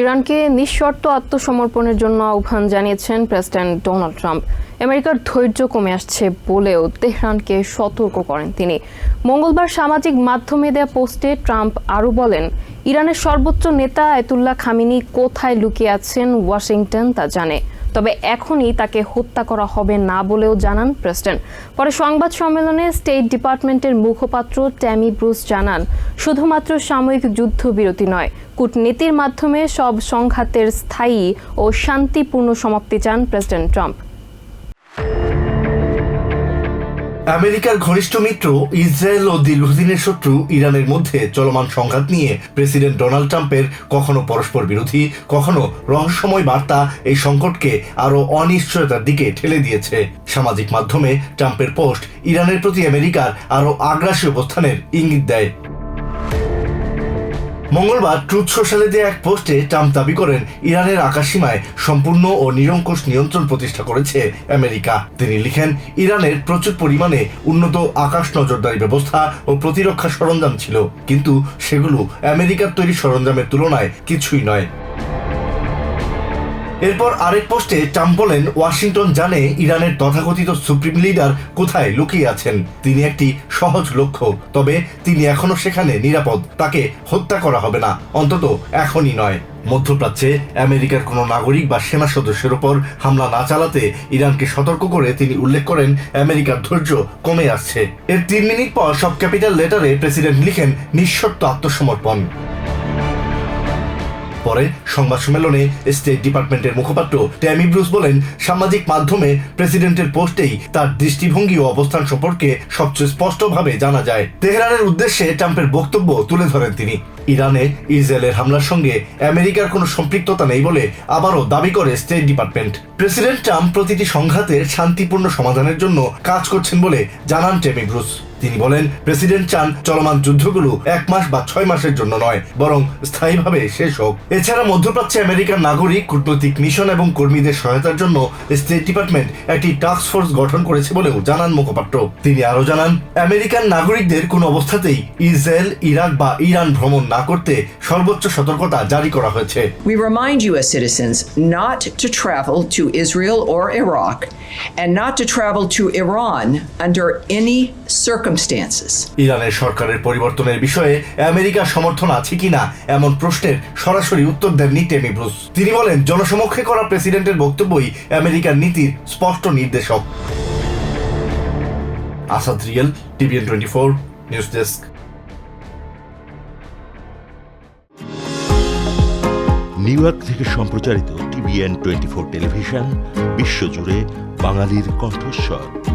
ইরানকে নিঃশর্ত আত্মসমর্পণের জন্য আহ্বান জানিয়েছেন প্রেসিডেন্ট ডোনাল্ড ট্রাম্প। আমেরিকার ধৈর্য কমে আসছে বলেও তেহরানকে সতর্ক করেন তিনি। মঙ্গলবার সামাজিক মাধ্যমে দেয়া পোস্টে ট্রাম্প আরও বলেন, ইরানের সর্বোচ্চ নেতা আয়তুল্লাহ খামিনি কোথায় লুকিয়ে আছেন ওয়াশিংটন তা জানে। তবে এখনই তাকে হত্যা করা হবে না বলেও জানান প্রেসিডেন্ট। পরে সংবাদ সম্মেলনে স্টেট ডিপার্টমেন্টের মুখপাত্র ট্যামি ব্রুস জানান, শুধুমাত্র সাময়িক যুদ্ধবিরতি নয়, কূটনীতির মাধ্যমে সব সংঘাতের স্থায়ী ও শান্তিপূর্ণ সমাপ্তি চান প্রেসিডেন্ট ট্রাম্প। আমেরিকার ঘনিষ্ঠ মিত্র ইসরায়েল ও দীর্ঘদিনের শত্রু ইরানের মধ্যে চলমান সংঘাত নিয়ে প্রেসিডেন্ট ডোনাল্ড ট্রাম্পের কখনো পরস্পর বিরোধী, কখনো রহস্যময় বার্তা এই সংকটকে আরও অনিশ্চয়তার দিকে ঠেলে দিয়েছে। সামাজিক মাধ্যমে ট্রাম্পের পোস্ট ইরানের প্রতি আমেরিকার আরও আগ্রাসী অবস্থানের ইঙ্গিত দেয়। মঙ্গলবার ট্রুথ সোশ্যালে দেয়া এক পোস্টে ট্রাম্প দাবি করেন, ইরানের আকাশসীমায় সম্পূর্ণ ও নিরঙ্কুশ নিয়ন্ত্রণ প্রতিষ্ঠা করেছে আমেরিকা। তিনি লিখেন, ইরানের প্রচুর পরিমাণে উন্নত আকাশ নজরদারি ব্যবস্থা ও প্রতিরক্ষা সরঞ্জাম ছিল, কিন্তু সেগুলো আমেরিকার তৈরি সরঞ্জামের তুলনায় কিছুই নয়। এরপর আরেক পোস্টে ট্রাম্প বলেন, ওয়াশিংটন জানে ইরানের তথাকথিত সুপ্রিম লিডার কোথায় লুকিয়ে আছেন। তিনি একটি সহজ লক্ষ্য, তবে তিনি এখনও সেখানে নিরাপদ। তাকে হত্যা করা হবে না, অন্তত এখনই নয়। মধ্যপ্রাচ্যে আমেরিকার কোনো নাগরিক বা সেনা সদস্যের ওপর হামলা না চালাতে ইরানকে সতর্ক করে তিনি উল্লেখ করেন, আমেরিকার ধৈর্য কমে আসছে। এর তিন মিনিট পর সব ক্যাপিটাল লেটারে প্রেসিডেন্ট লিখেন নিঃশর্ত আত্মসমর্পণ। পরে সংবাদ সম্মেলনে স্টেট ডিপার্টমেন্টের মুখপাত্র ট্যামি ব্রুস বলেন, সামাজিক মাধ্যমে প্রেসিডেন্টের পোস্টেই তার দৃষ্টিভঙ্গি ও অবস্থান সম্পর্কে সবচেয়ে স্পষ্টভাবে জানা যায়। তেহরানের উদ্দেশ্যে ট্রাম্পের বক্তব্য তুলে ধরেন তিনি। ইরানে ইসরায়েলের হামলার সঙ্গে আমেরিকার কোনো সম্পৃক্ততা নেই বলে আবারও দাবি করে স্টেট ডিপার্টমেন্ট। প্রেসিডেন্ট ট্রাম্প প্রতিটি সংঘাতের শান্তিপূর্ণ সমাধানের জন্য কাজ করছেন বলে জানান টেমি ব্রুস। তিনি বলেন, প্রেসিডেন্ট চান চলমান যুদ্ধগুলো এক মাস বা ছয় মাসের জন্য নয়, বরং স্থায়ীভাবে শেষ হোক। এছাড়া মধ্যপ্রাচ্যে আমেরিকার নাগরিক, কূটনৈতিক মিশন এবং কর্মীদের সহায়তার জন্য স্টেট ডিপার্টমেন্ট একটি টাস্ক ফোর্স গঠন করেছে বলেও জানান মুখপাত্র। তিনি আরও জানান, আমেরিকান নাগরিকদের কোনো অবস্থাতেই ইসরায়েল, ইরাক বা ইরান ভ্রমণ না করতে সর্বোচ্চ সতর্কতা জারি করা হয়েছে। We remind U.S. citizens not to travel to Israel or Iraq and not to travel to Iran under any circumstances. ইরানের সরকারের পরিবর্তনের বিষয়ে আমেরিকার সমর্থন আছে কিনা এমন প্রশ্নের সরাসরি উত্তর দেননি টেমি ব্রুস। তিনি বলেন জনসমক্ষে করা প্রেসিডেন্টের বক্তব্যই আমেরিকার নীতির স্পষ্ট নির্দেশক। Asad real TVN twenty four news desk. New York থেকে সম্প্রচারিত টিভিএন টোয়েন্টি ফোর টেলিভিশন বিশ্বজুড়ে বাঙালির কণ্ঠস্বর।